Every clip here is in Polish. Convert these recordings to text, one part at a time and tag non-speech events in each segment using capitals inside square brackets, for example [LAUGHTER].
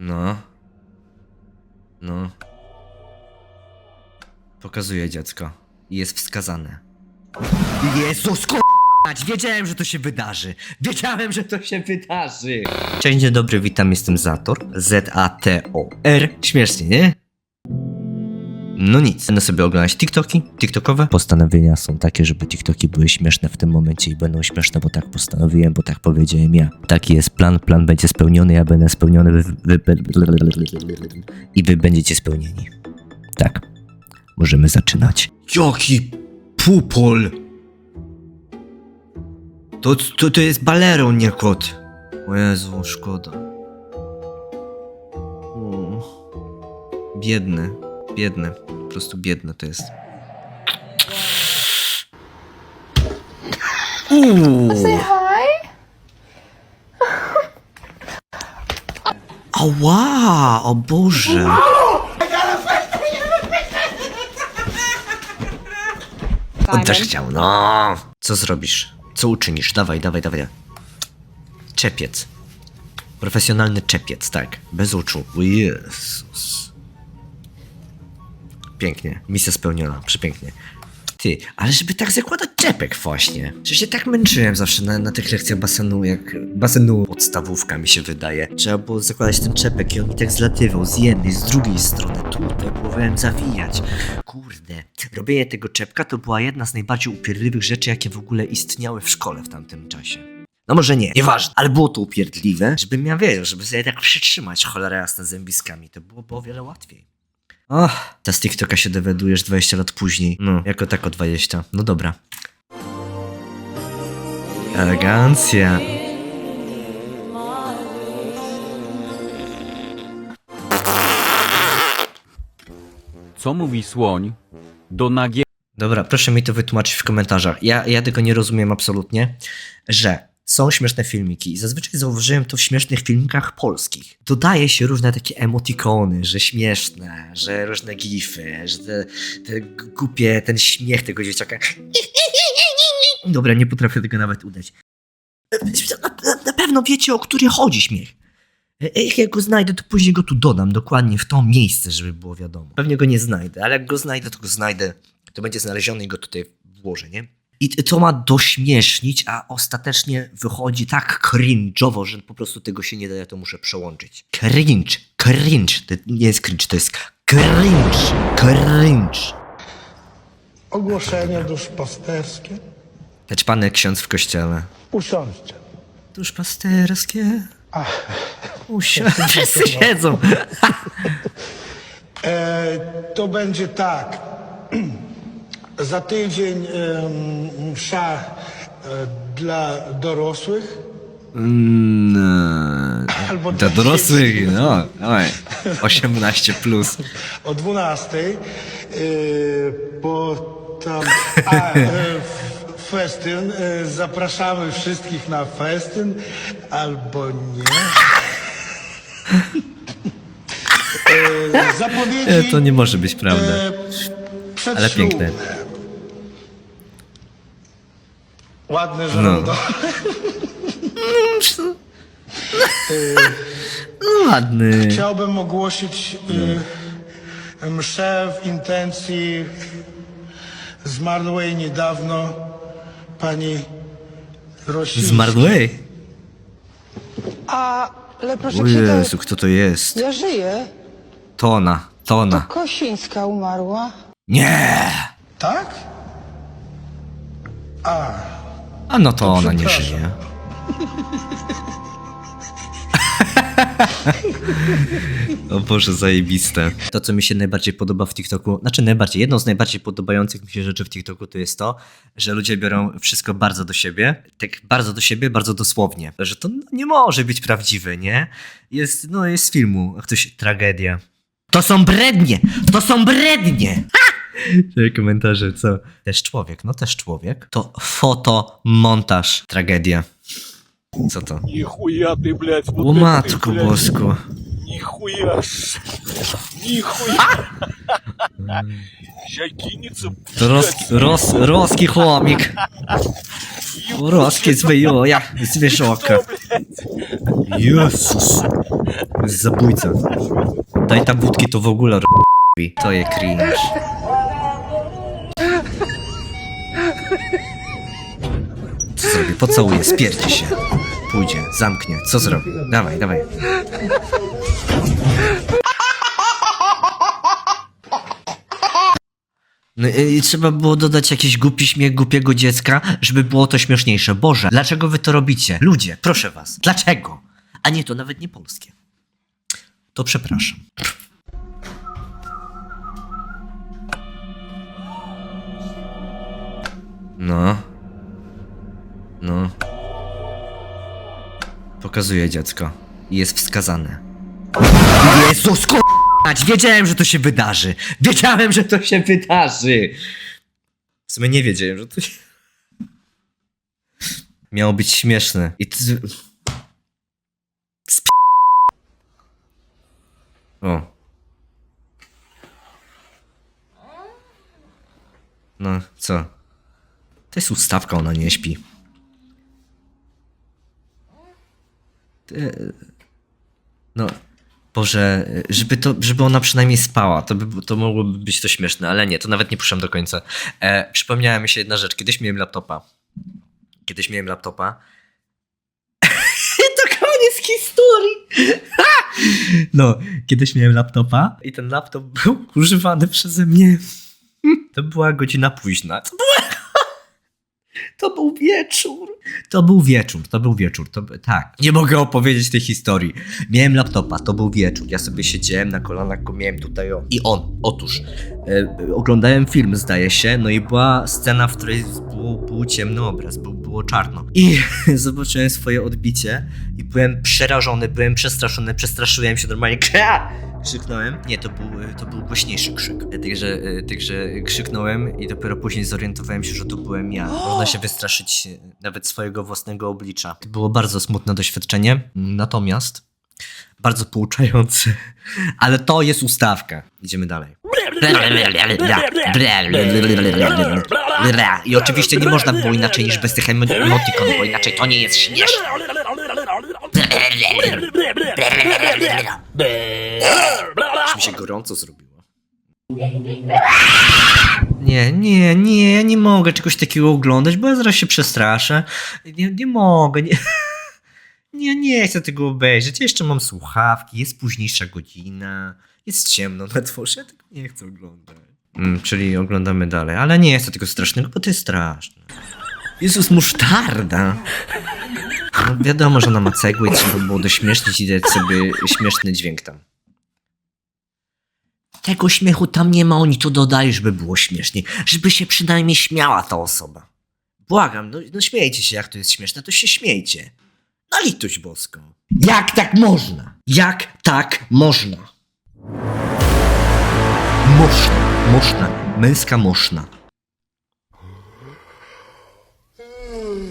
No. No. Pokazuje dziecko. Jest wskazane. Jezus, k***ać! Wiedziałem, że to się wydarzy. Wiedziałem, że to się wydarzy. Cześć, dzień dobry, witam, jestem Zator. Z-A-T-O-R. Śmiesznie, nie? No nic, będę sobie oglądać TikToki, TikTokowe. Postanowienia są takie, żeby TikToki były śmieszne w tym momencie i będą śmieszne, bo tak postanowiłem, bo tak powiedziałem ja. Taki jest plan, plan będzie spełniony, ja będę spełniony wy, wy, i wy będziecie spełnieni. Tak, możemy zaczynać. Jaki pupol! To, to, to jest baleron, nie kot. O Jezu, szkoda. Mm. Biedny, biedny, prostu biedny to jest. Hi. Ała, o Boże. Też chciał, no. Co zrobisz? Co uczynisz? Dawaj, dawaj, dawaj. Czepiec. Profesjonalny czepiec, tak. Bez oczu. O Jezus. Pięknie. Misja spełniona. Przepięknie. Ty, ale żeby tak zakładać czepek właśnie. Że się tak męczyłem zawsze na, na tych lekcjach basenu, jak basenu podstawówka mi się wydaje. Trzeba było zakładać ten czepek i on mi tak zlatywał z jednej, z drugiej strony. Tutaj próbowałem zawijać. Kurde. Robienie tego czepka to była jedna z najbardziej upierdliwych rzeczy, jakie w ogóle istniały w szkole w tamtym czasie. No może nie, nieważne, ale było to upierdliwe, żebym ja wiedział, żeby sobie tak przytrzymać cholera jasna zębiskami, to byłoby o wiele łatwiej. Och, ta z TikToka się dowiadujesz 20 lat później. No, jako tako 20. No dobra. Elegancja. Co mówi słoń do nagiego Dobra, proszę mi to wytłumaczyć w komentarzach. Ja, ja tego nie rozumiem absolutnie, że są śmieszne filmiki i zazwyczaj zauważyłem to w śmiesznych filmikach polskich. Dodaje się różne takie emotikony, że śmieszne, że różne gify, że te, te głupie, ten śmiech tego dzieciaka. [LAUGHS] Dobra, nie potrafię tego nawet udać. Na, pewno wiecie, o który chodzi śmiech. E, Jak ja go znajdę, to później go tu dodam, dokładnie w to miejsce, żeby było wiadomo. Pewnie go nie znajdę, ale jak go znajdę, to go znajdę. To będzie znaleziony i go tutaj włożę, nie? I to ma dośmiesznić, a ostatecznie wychodzi tak cringe'owo, że po prostu tego się nie da, ja to muszę przełączyć. Cringe, cringe, to nie jest cringe, to jest cringe, cringe. Ogłoszenie duszpasterskie. Naćpany ksiądz w kościele. Usiądźcie. Duszpasterskie. Usiądź, wszyscy siedzą. [LAUGHS] E, to będzie tak. Za tydzień e, msza e, dla dorosłych. Albo Dla dorosłych, no, dawaj. 18 plus. O 12. E, bo tam. A, e, f- [LAUGHS] festyn. E, zapraszamy wszystkich na festyn. Albo nie. [LAUGHS] E, zapowiedzi. E, To nie może być prawda. E, przedślubne. Ale piękne. Ładne, że No. no. [LAUGHS] No ładny. Chciałbym ogłosić y, mszę w intencji zmarłej niedawno pani Rosińskiej. Zmarłej? Ale proszę O Jezu, kto to jest? ja żyję. To ona, to. Kosińska umarła. Nie! Tak? A, A no to ona nie żyje. [LAUGHS] O Boże, zajebiste. To, co mi się najbardziej podoba w TikToku, znaczy najbardziej, jedną z najbardziej podobających mi się rzeczy w TikToku to jest to, że ludzie biorą wszystko bardzo do siebie, tak bardzo do siebie, bardzo dosłownie. Że to no, nie może być prawdziwe, nie? Jest, no jest z filmu, jak coś, tragedia. To są brednie! To są brednie! Te komentarze, co? Też człowiek, no też człowiek. To fotomontaż. Tragedia. Co to? Нихуя ты, блядь, O matko bosko. Нихуя. ж. Нихуя. Сейчас кинется. To roski, ros, roski chłomik. Roski zwyjoja, zwierzoka. Jezus. To jest zabójca. Daj tam wódki, to w ogóle robi. To je cringe. Zrobi? Pocałuje, spierdzi się. Pójdzie, zamknie. Co zrobi? Dawaj, dawaj. No, i trzeba było dodać jakiś głupi śmiech głupiego dziecka, żeby było to śmieszniejsze. Boże, dlaczego wy to robicie? Ludzie, proszę was, dlaczego? A nie, to nawet nie polskie. To przepraszam. No. No. Pokazuje dziecko. Jest wskazane. Jezus, k***ać! Wiedziałem, że to się wydarzy! Wiedziałem, że to się wydarzy! W sumie nie wiedziałem, że to się... Miało być śmieszne. I to... Sp... O. No, co? To jest ustawka, ona nie śpi. No, Boże, żeby, to, żeby ona przynajmniej spała, to, by, to mogłoby być to śmieszne, ale nie, to nawet nie puszczam do końca. E, przypomniała mi się jedna rzecz. Kiedyś miałem laptopa. Kiedyś miałem laptopa. [LAUGHS] to koniec historii! [LAUGHS] no, kiedyś miałem laptopa i ten laptop był używany przeze mnie. To była godzina późna. To, była... to był wieczór. To był wieczór, to był wieczór. To, by- tak, nie mogę opowiedzieć tej historii. Miałem laptopa, to był wieczór. Ja sobie siedziałem na kolanach, go miałem tutaj o. I on, otóż, e, oglądałem film, zdaje się, no i była scena, w której było, był ciemny obraz, był, było czarno. I [LAUGHS] zobaczyłem swoje odbicie i byłem przerażony, byłem przestraszony, przestraszyłem się normalnie. [LAUGHS] Krzyknąłem. Nie, to był, to był głośniejszy krzyk. Także, e, także krzyknąłem i dopiero później zorientowałem się, że to byłem ja. [GASPS] Można się wystraszyć e, nawet swojego własnego oblicza. To było bardzo smutne doświadczenie, natomiast bardzo pouczające. [LAUGHS] Ale to jest ustawka. Idziemy dalej. I oczywiście nie można było inaczej niż bez tych emo- emotikon, bo inaczej to nie jest śmieszne. Aż mi się gorąco zrobiło. Nie, nie, nie, nie mogę czegoś takiego oglądać, bo ja zaraz się przestraszę. Nie, nie mogę, nie. [LAUGHS] Nie, nie chcę tego obejrzeć. Jeszcze mam słuchawki, jest późniejsza godzina, jest ciemno na dworze, ja tego nie chcę oglądać. Mm, czyli oglądamy dalej, ale nie chcę tego strasznego, bo to jest straszne. Jezus, musztarda! Wiadomo, że ona ma cegły i trzeba było dośmiesznić i dać sobie śmieszny dźwięk tam. Tego śmiechu tam nie ma, oni to dodają, żeby było śmieszniej. Żeby się przynajmniej śmiała ta osoba. Błagam, no, no śmiejcie się, jak to jest śmieszne, to się śmiejcie. Na litość boską. Jak tak można? Jak tak można? Można, można, męska można.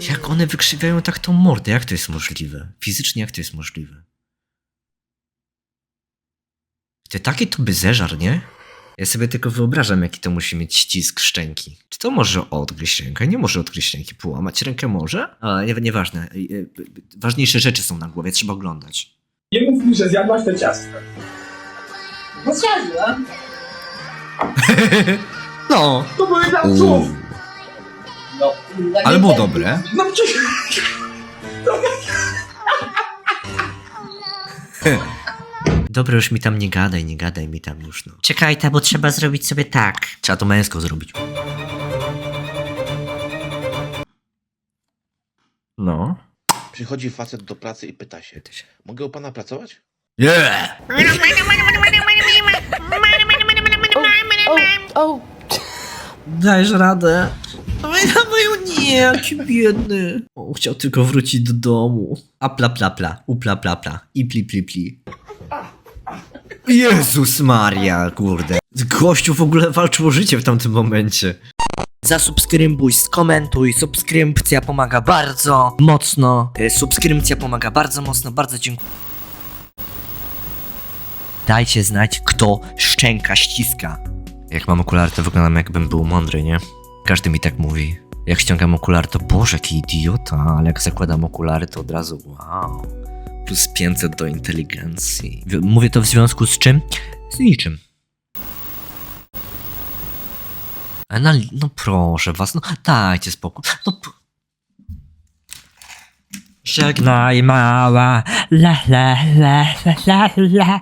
Jak one wykrzywiają tak tą mordę? Jak to jest możliwe? Fizycznie jak to jest możliwe? Ty taki to by zeżar, nie? Ja sobie tylko wyobrażam, jaki to musi mieć ścisk szczęki. Czy to może odgryźć rękę? Nie może odgryźć ręki. Połamać rękę może? A, nie, nieważne. Y, Ważniejsze rzeczy są na głowie, trzeba oglądać. Nie mów mi, że zjadłaś te ciastka. No zjadłam. No. To były tam słów. No, Ale było dobre. no przecież... Dobra, już mi tam nie gadaj, nie gadaj mi tam już, no. Czekaj, ta, bo trzeba zrobić sobie tak. Trzeba to męsko zrobić. No. Przychodzi facet do pracy i pyta się, mogę u pana pracować? Yeah! O, Dajesz radę. Dawaj, dawaj, o nie, jaki biedny. On chciał tylko wrócić do domu. A pla pla pla, u pla pla pla, i pli pli pli. Jezus Maria, kurde. Gościu w ogóle walczył o życie w tamtym momencie. Zasubskrybuj, skomentuj, subskrypcja pomaga bardzo mocno. E, Subskrypcja pomaga bardzo mocno, bardzo dziękuję. Dajcie znać, kto szczęka ściska. Jak mam okulary, to wyglądam jakbym był mądry, nie? Każdy mi tak mówi. Jak ściągam okulary, to Boże, jaki idiota, ale jak zakładam okulary, to od razu wow. Plus 500 do inteligencji. Mówię to w związku z czym? Z niczym. No, no proszę was, no dajcie spokój. No, Żegnaj mała, la la la la la la la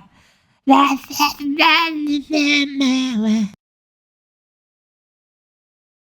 la la la mała.